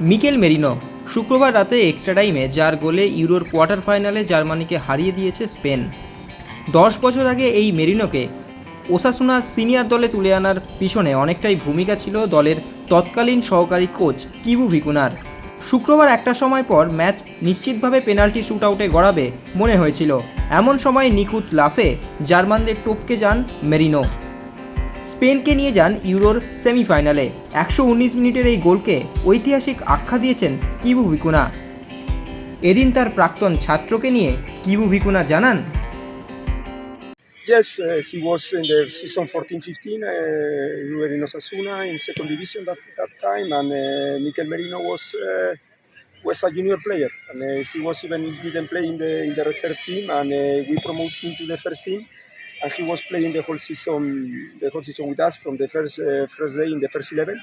Mikel merino শুক্রবার রাতে extra টাইমে যার গোলে ইউরোর কোয়ার্টার ফাইনালে জার্মানিকে হারিয়ে দিয়েছে স্পেন। দশ বছর আগে এই মেরিনোকে ওসাসুনা সিনিয়র দলে তুলে আনার পিছনে অনেকটাই ভূমিকা ছিল দলের তৎকালীন সহকারী কোচ কিবু ভিকুনার। শুক্রবার একটা সময় পর ম্যাচ নিশ্চিতভাবে পেনাল্টি শ্যুট আউটে গড়াবে মনে হয়েছিল। এমন সময় নিখুঁত লাফে জার্মানদের টপকে যান মেরিনো। স্পেনকে নিয়ে যান ইউরোর সেমিফাইনালে একশো উনিশ মিনিটের এই গোলকে ঐতিহাসিক আখ্যা দিয়েছেন কিবু ভিকুনা এদিন তার প্রাক্তন ছাত্রকে নিয়ে কিবু ভিকুনা জানান Yes, uh, he was in the season 14-15. Uh, we were in Osasuna in second division that, that time, and uh, Mikel Merino was uh, was a junior player, and uh, he was even didn't play in the in the reserve team, and uh, we promoted him to the first team, and he was playing the whole season the whole season with us from the first uh, first day in the first eleven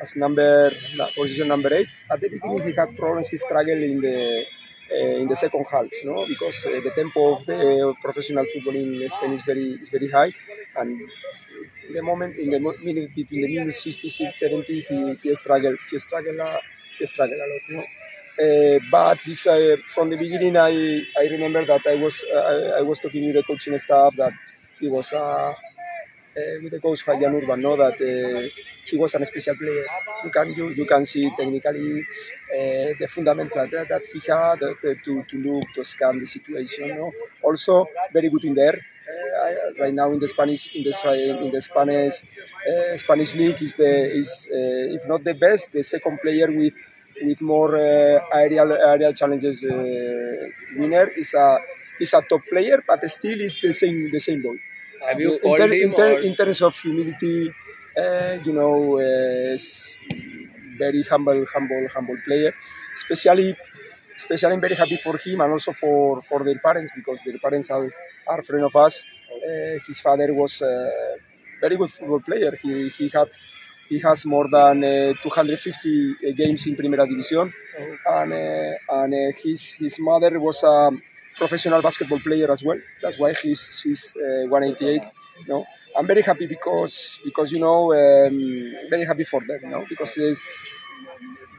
as number position number eight. At the beginning, he had problems. He struggled in the uh, in the second half, no, because uh, the tempo of the professional football in Spain is very is very high, and the moment in the minute between the minutes 66, 70, he he struggled he struggled uh, struggled a lot, no. Uh, but uh, from the beginning, I, I remember that I was I, I was talking with the coaching staff that he was uh, uh, with the coach Fabian Urban, know that uh, he was a special player. You can you, you can see technically uh, the fundamentals that, that he had uh, to, to look to scan the situation. Also very good in there. I- right now in the Spanish in the in the Spanish uh, Spanish league is the is uh, if not the best the second player with with more uh, aerial aerial challenges uh, winner is a is a top player but still is the same the same boy. Have you in, ter- in, ter- in terms of humility, uh, you know, uh, very humble, humble, humble player. Especially, especially, I'm very happy for him and also for, for their parents because their parents are, are friend of us. Uh, his father was a very good football player. He, he had he has more than uh, 250 games in Primera División, and uh, and uh, his his mother was a professional basketball player as well. That's why he's he's uh, 188. You know, I'm very happy because because you know um, very happy for them. You know, because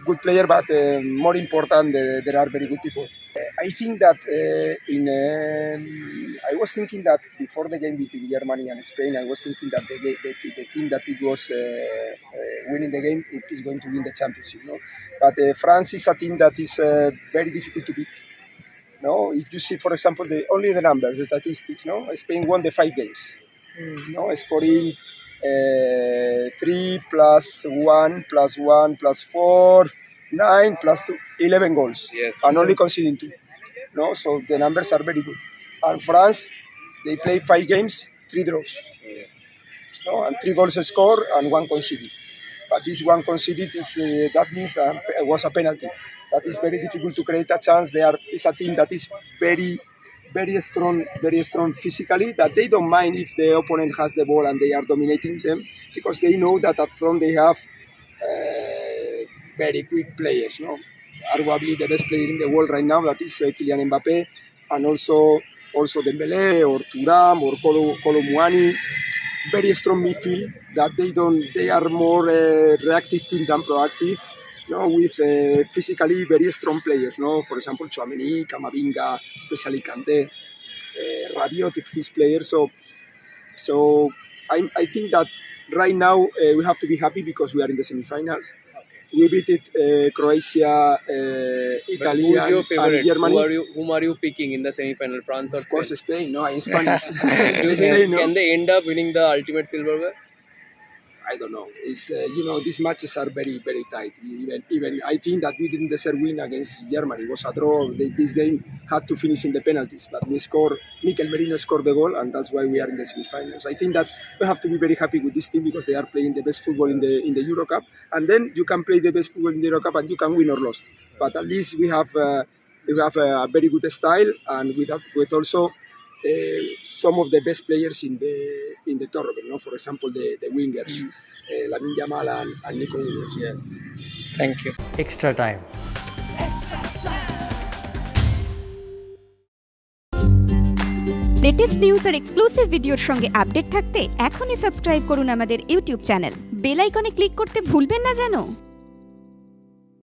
good player, but uh, more important, uh, there are very good people. Uh, I think that uh, in um, I was thinking that before the game between Germany and Spain, I was thinking that the, the, the team that it was uh, uh, winning the game it is going to win the championship. No, but uh, France is a team that is uh, very difficult to beat. No, if you see, for example, the only the numbers, the statistics. No, Spain won the five games. No, scoring uh, three plus one plus one plus four, nine plus two, 11 goals, Yes. and only conceding two. No, so the numbers are very good. And France, they played five games, three draws. Yes. No, and three goals scored and one conceded. But this one conceded is uh, that means uh, was a penalty. That is very difficult to create a chance. They are is a team that is very very strong, very strong physically. That they don't mind if the opponent has the ball and they are dominating them because they know that up front they have uh, very quick players. No, arguably the best player in the world right now that is uh, Kylian Mbappe, and also also Dembele or Turam or Kolo, Muani very strong midfield that they don't they are more uh, reactive team than proactive you know, with uh, physically very strong players no for example Chouameni, Kamavinga especially Kante uh, Rabiot his player so so I, I think that right now uh, we have to be happy because we are in the semifinals we beat it, uh, Croatia, uh, Italy, who's and? Germany. Who are you? Whom are you picking in the semi-final? France or of course, Spain? Spain. No, in Spanish. Spain, no? can they end up winning the ultimate silverware? I don't know. It's uh, you know these matches are very very tight. Even even I think that we didn't deserve win against Germany. It was a draw. They, this game had to finish in the penalties, but we scored. Mikel Merino scored the goal, and that's why we are in the semifinals. I think that we have to be very happy with this team because they are playing the best football in the in the Euro Cup, and then you can play the best football in the Euro Cup and you can win or lose. But at least we have uh, we have a, very good style, and with have with also uh, some of the best players in the in the tournament. No, for example, the, the wingers, mm. uh, Lamin Yamal and, and Nico Williams. Yes. Thank you. extra time. Latest news R exclusive ভিডিওর সঙ্গে update থাকতে এখনই subscribe করুন আমাদের YouTube channel bell আইকনে click করতে ভুলবেন না জানো